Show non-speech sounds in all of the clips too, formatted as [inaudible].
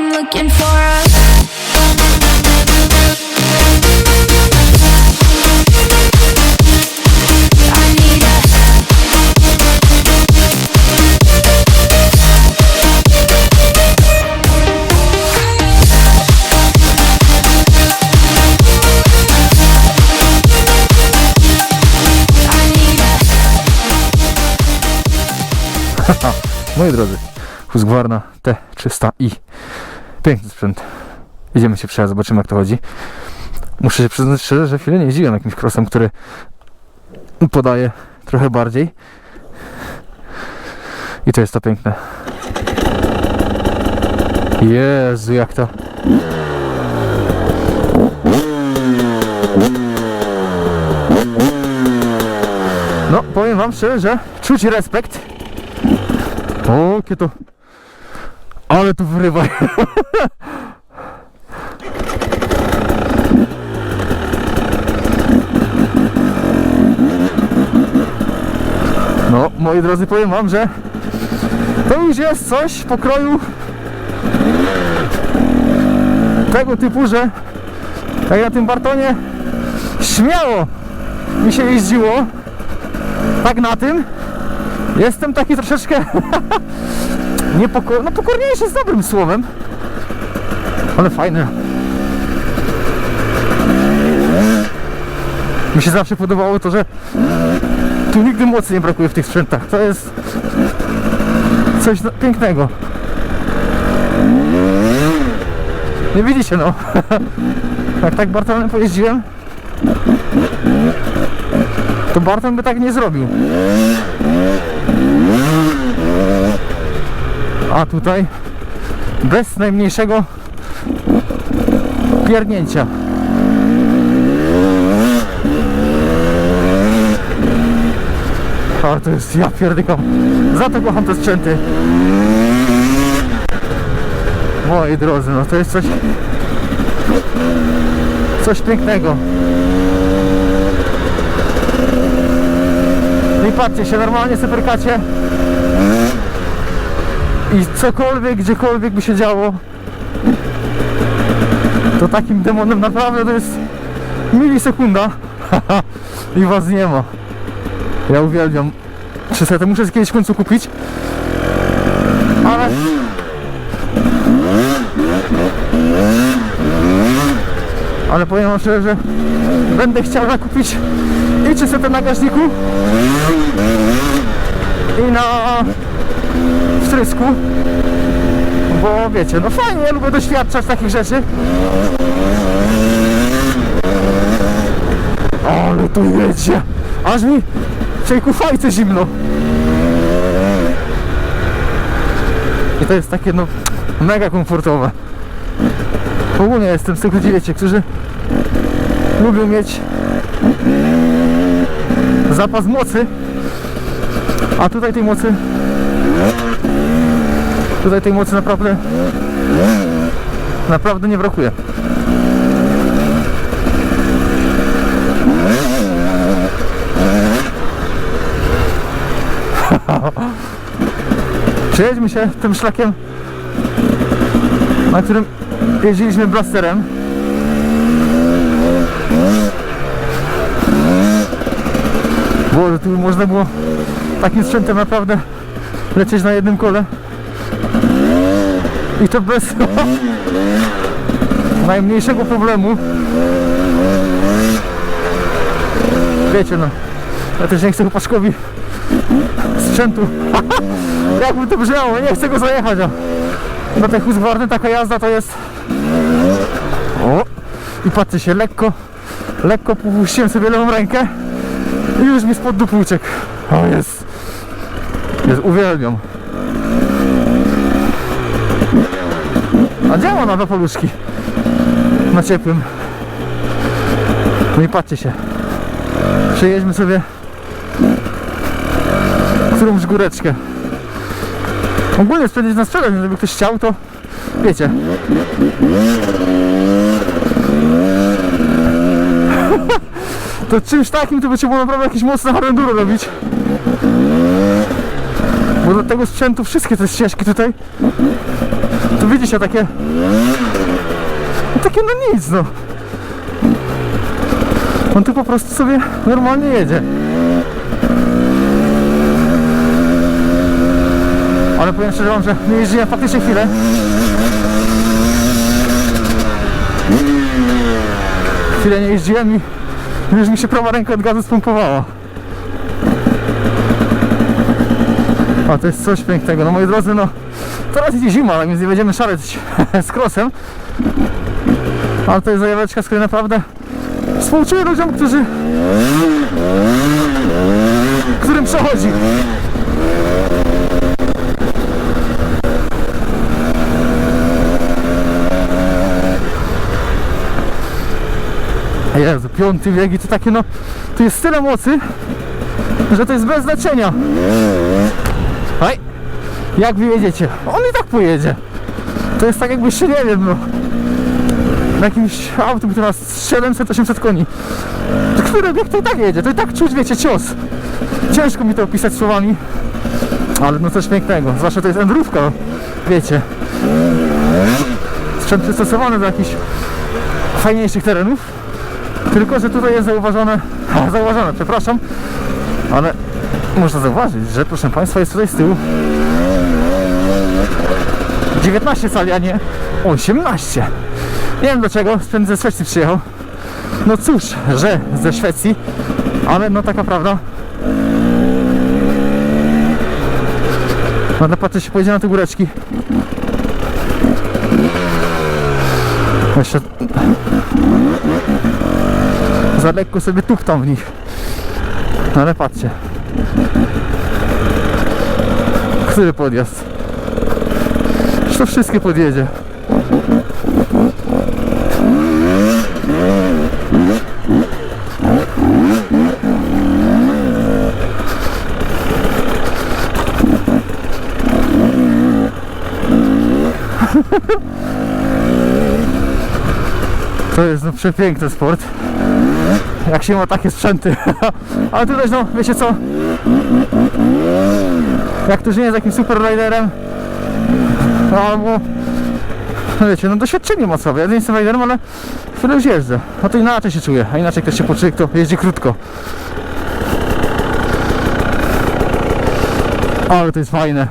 I'm looking for a [laughs] Moi drodzy, Husqvarna T300i. Piękny sprzęt. Idziemy się przejechać, zobaczymy jak to chodzi. Muszę się przyznać szczerze, że chwilę nie jeździłem jakimś crossem, który podaje trochę bardziej. I to jest to piękne. Jezu, jak to... No, powiem wam szczerze, że czuć respekt o, jakie to... Ale tu wyrywa. No, moi drodzy, powiem wam, że to już jest coś pokroju tego typu, że tak na tym Bartonie śmiało mi się jeździło tak na tym Jestem taki troszeczkę [laughs] niepoko... No pokorniejszy jest dobrym słowem. Ale fajny. Mi się zawsze podobało to, że tu nigdy mocy nie brakuje w tych sprzętach. To jest coś no- pięknego. Nie widzicie no. [laughs] Jak tak Bartonem pojeździłem, to Barton by tak nie zrobił. A tutaj bez najmniejszego pierdnięcia. A to jest, ja pierdykam. Za to kocham te sprzęty. Moi drodzy, no to jest coś coś pięknego. I patrzcie się, normalnie seperkacie i cokolwiek, gdziekolwiek by się działo, to takim demonem naprawdę to jest milisekunda [laughs] i was nie ma. Ja uwielbiam. Czy sobie to muszę kiedyś w końcu kupić? Ale... Ale powiem wam szczerze, że będę chciał kupić i czy na bagażniku i na bo wiecie, no fajnie, ja lubię doświadczać takich rzeczy. Ale tu jedzie. Aż mi w tej kufajce zimno. I to jest takie no mega komfortowe. Ogólnie jestem z tych ludzi, wiecie, którzy lubią mieć zapas mocy. A tutaj tej mocy Tutaj tej mocy naprawdę naprawdę nie brakuje. [laughs] Przejedźmy się tym szlakiem, na którym jeździliśmy blasterem. Bo tu można było takim sprzętem naprawdę lecieć na jednym kole. I to bez najmniejszego problemu. Wiecie no, ja też nie chcę chłopaczkowi sprzętu. [laughs] Jakby to brzmiało, nie chcę go zajechać. A na tej Husqvarny taka jazda to jest... O! I patrzcie się, lekko, lekko puściłem sobie lewą rękę i już mi spod dupy uciekł. O jest. Jest, uwielbiam. A działa na dwa paluszki. Na ciepłym. No i patrzcie się. Przejedźmy sobie którąś góreczkę. Ogólnie sprzedać na sprzedaż, gdyby ktoś chciał, to wiecie. [laughs] To czymś takim to by trzeba było naprawdę jakieś mocne horrenduro robić. Do tego sprzętu wszystkie te ścieżki tutaj Tu widzicie takie... No takie no nic no. On tu po prostu sobie normalnie jedzie. Ale powiem szczerze wam, że nie jeździłem faktycznie chwilę. Chwilę nie jeździłem i już mi się prawa ręka od gazu spompowała. A to jest coś pięknego. No moi drodzy, no teraz idzie zima, więc nie będziemy szaleć [laughs] z krosem. Ale to jest zajaweczka, z której naprawdę współczuję ludziom, którzy którym przechodzi. Jezu, piąty wiek i to takie no, tu jest tyle mocy, że to jest bez znaczenia. Hej, jak wy jedziecie? On i tak pojedzie. To jest tak jakbyście, nie wiem, no, na jakimś autem, które ma 700-800 koni. Który bieg to i tak jedzie, to i tak czuć, wiecie, cios. Ciężko mi to opisać słowami, ale no coś pięknego, zwłaszcza to jest endrówka, wiecie. Sprzęt przystosowany do jakichś fajniejszych terenów. Tylko, że tutaj jest zauważone, [laughs] zauważone, przepraszam, ale można zauważyć, że proszę Państwa jest tutaj z tyłu 19 cali, a nie 18. Nie wiem dlaczego, sprzęt ze Szwecji przyjechał. No cóż, że ze Szwecji, ale no taka prawda. Będę patrzeć się pojedzie na te góreczki. Jeszcze za lekko sobie tuptam w nich. No ale patrzcie. Który podjazd? Już to wszystkie podjedzie. To jest no przepiękny sport jak się ma takie sprzęty. [laughs] Ale tutaj no, wiecie co? Jak ktoś nie jest jakimś super riderem, no albo no wiecie, no doświadczenie sobie. Ja nie jestem riderem, ale chwilę już jeżdżę. No to inaczej się czuję, a inaczej ktoś się poczuje, kto jeździ krótko. Ale to jest fajne.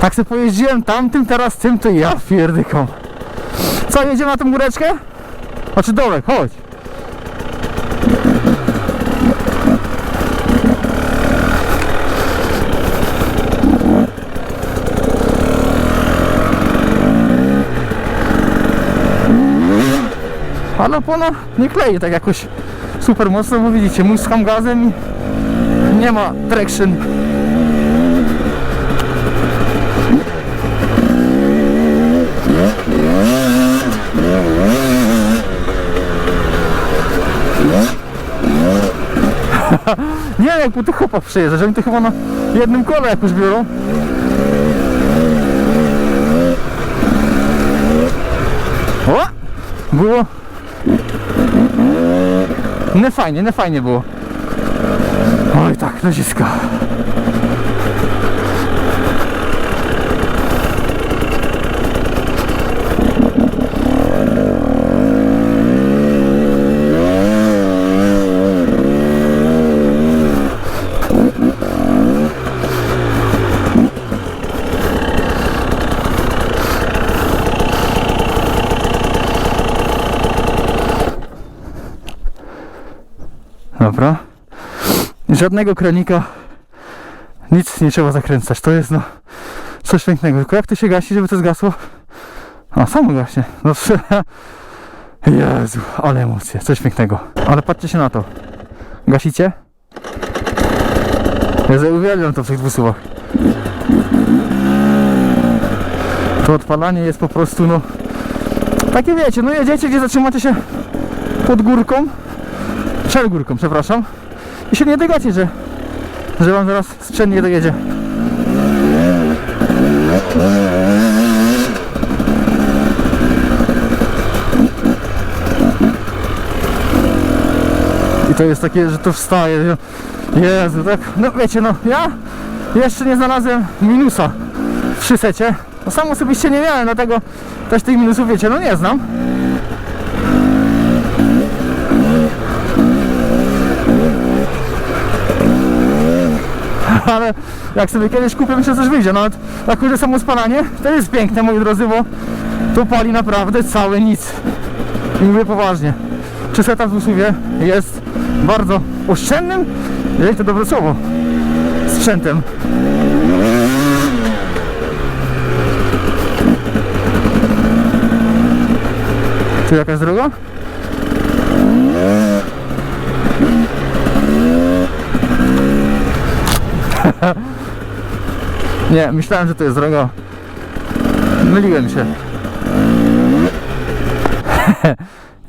Tak sobie pojeździłem tamtym, teraz tym, to ja pierdyką. Co, jedziemy na tą góreczkę? Znaczy dołek, chodź. Ale opona nie klei tak jakoś super mocno, bo widzicie, muskam gazem i nie ma traction. [laughs] nie wiem jak po tych chłopach przyjeżdża, że oni to chyba na jednym kole jakoś biorą. O! Było. Nie fajnie, nie fajnie było. Oj tak, naciska. Żadnego kranika. Nic nie trzeba zakręcać. To jest no coś pięknego. Tylko jak to się gasi, żeby to zgasło? A samo gaśnie. No Jezu, ale emocje. Coś pięknego. Ale patrzcie się na to. Gasicie? Ja uwielbiam to w tych dwusuwach. To odpalanie jest po prostu no takie wiecie, no jedziecie gdzie zatrzymacie się pod górką przed górką, przepraszam. I się nie dogacie, że, że wam zaraz sprzęt nie dojedzie. I to jest takie, że to wstaje. Jezu, tak, no wiecie, no ja jeszcze nie znalazłem minusa w przysecie. No sam osobiście nie miałem, dlatego też tych minusów, wiecie, no nie znam. [laughs] Ale jak sobie kiedyś kupię, myślę, że coś wyjdzie. Nawet że samo spalanie to jest piękne, moi drodzy, bo to pali naprawdę całe nic. I mówię poważnie. Czyseta w usuwie jest bardzo oszczędnym, jeżeli to dobre słowo, sprzętem. Tu jakaś droga? [laughs] Nie, myślałem, że to jest droga. Myliłem się.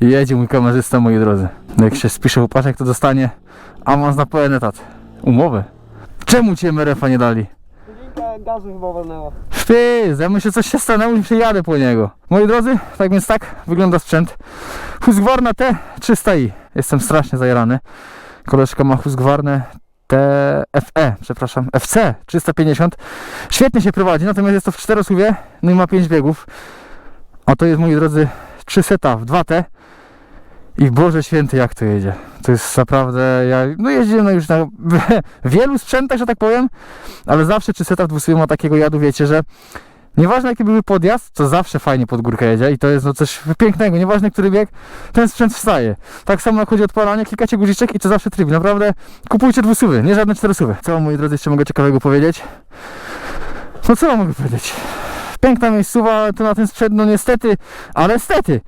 [laughs] Jedzie mój kamerzysta, moi drodzy. Jak się spisze upaszek, to dostanie awans na pełen etat. Umowę. Czemu ci MRF-a nie dali? Gazu chyba walnęła. Ty, ze mną się coś się stanęło i przyjadę po niego. Moi drodzy, tak więc tak wygląda sprzęt. Husqvarna T300i. Jestem strasznie zajarany. Koleżka ma Husqvarnę TFE, przepraszam, FC 350. Świetnie się prowadzi, natomiast jest to w czterosuwie, no i ma 5 biegów. A to jest, moi drodzy, 300 w 2T. I Boże Święty, jak to jedzie. To jest naprawdę, ja, no jeździłem no już na [laughs] wielu sprzętach, że tak powiem, ale zawsze 300 w dwusuwie ma takiego jadu, wiecie, że nieważne jaki były podjazd, to zawsze fajnie pod górkę jedzie i to jest no coś pięknego, nieważne który bieg, ten sprzęt wstaje. Tak samo jak chodzi o odpalanie, klikacie guziczek i to zawsze trybi. Naprawdę kupujcie dwusuwy, nie żadne czterosuwy. Co moi drodzy jeszcze mogę ciekawego powiedzieć? No co mogę powiedzieć? Piękna miejscowa, to na ten sprzęt, no niestety, ale stety.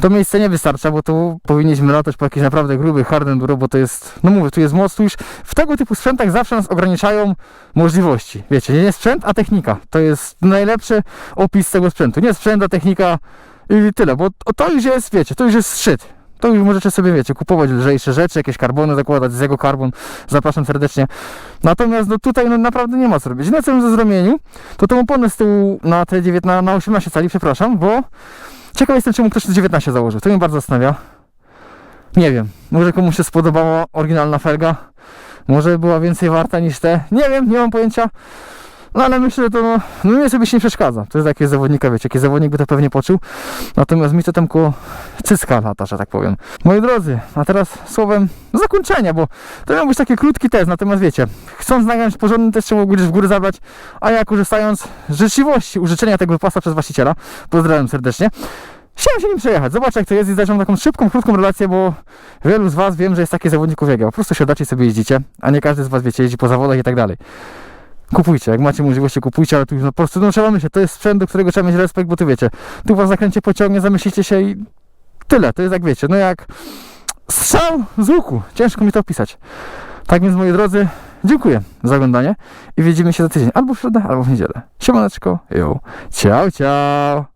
To miejsce nie wystarcza, bo tu powinniśmy latać po jakiś naprawdę gruby hard enduro, bo to jest, no mówię, tu jest moc, tu już w tego typu sprzętach zawsze nas ograniczają możliwości. Wiecie, nie sprzęt, a technika. To jest najlepszy opis tego sprzętu. Nie sprzęt, a technika i tyle, bo to już jest, wiecie, to już jest szczyt. To już możecie sobie, wiecie, kupować lżejsze rzeczy, jakieś karbony zakładać, z jego karbon. Zapraszam serdecznie. Natomiast no, tutaj no, naprawdę nie ma co robić. Na całym ze zromieniu, to tą oponę z tyłu na te 19, na 18 cali, przepraszam, bo ciekaw jestem, czemu ktoś te 19 założył. To mnie bardzo zastanawia. Nie wiem, może komuś się spodobała oryginalna felga. Może była więcej warta niż te. Nie wiem, nie mam pojęcia. No ale myślę, że to no, no mnie sobie się nie przeszkadza. To jest jakieś zawodnika, wiecie, jaki zawodnik by to pewnie poczuł. Natomiast mi to tam koło cycka lata, że tak powiem. Moi drodzy, a teraz słowem zakończenia, bo to miał być taki krótki test, natomiast wiecie, chcąc nagrać porządny test, trzeba gdzieś w górę zabrać, a ja korzystając z życzliwości użyczenia tego wypasa przez właściciela, pozdrawiam serdecznie, Chciałem się nim przejechać, zobaczę jak to jest i zacząłem taką szybką, krótką relację, bo wielu z Was wiem, że jest takich zawodników jak ja. Po prostu się dacie i sobie jeździcie, a nie każdy z Was, wiecie, jeździ po zawodach i tak dalej. Kupujcie, jak macie możliwości kupujcie, ale tu już no, po prostu no, trzeba myśleć, to jest sprzęt, do którego trzeba mieć respekt, bo tu wiecie, tu Was zakręcie pociągnie, zamyślicie się i tyle, to jest jak wiecie, no jak strzał z łuku, ciężko mi to opisać. Tak więc moi drodzy, dziękuję za oglądanie i widzimy się za tydzień, albo w środę, albo w niedzielę. Siemaneczko, jo, ciao, ciao.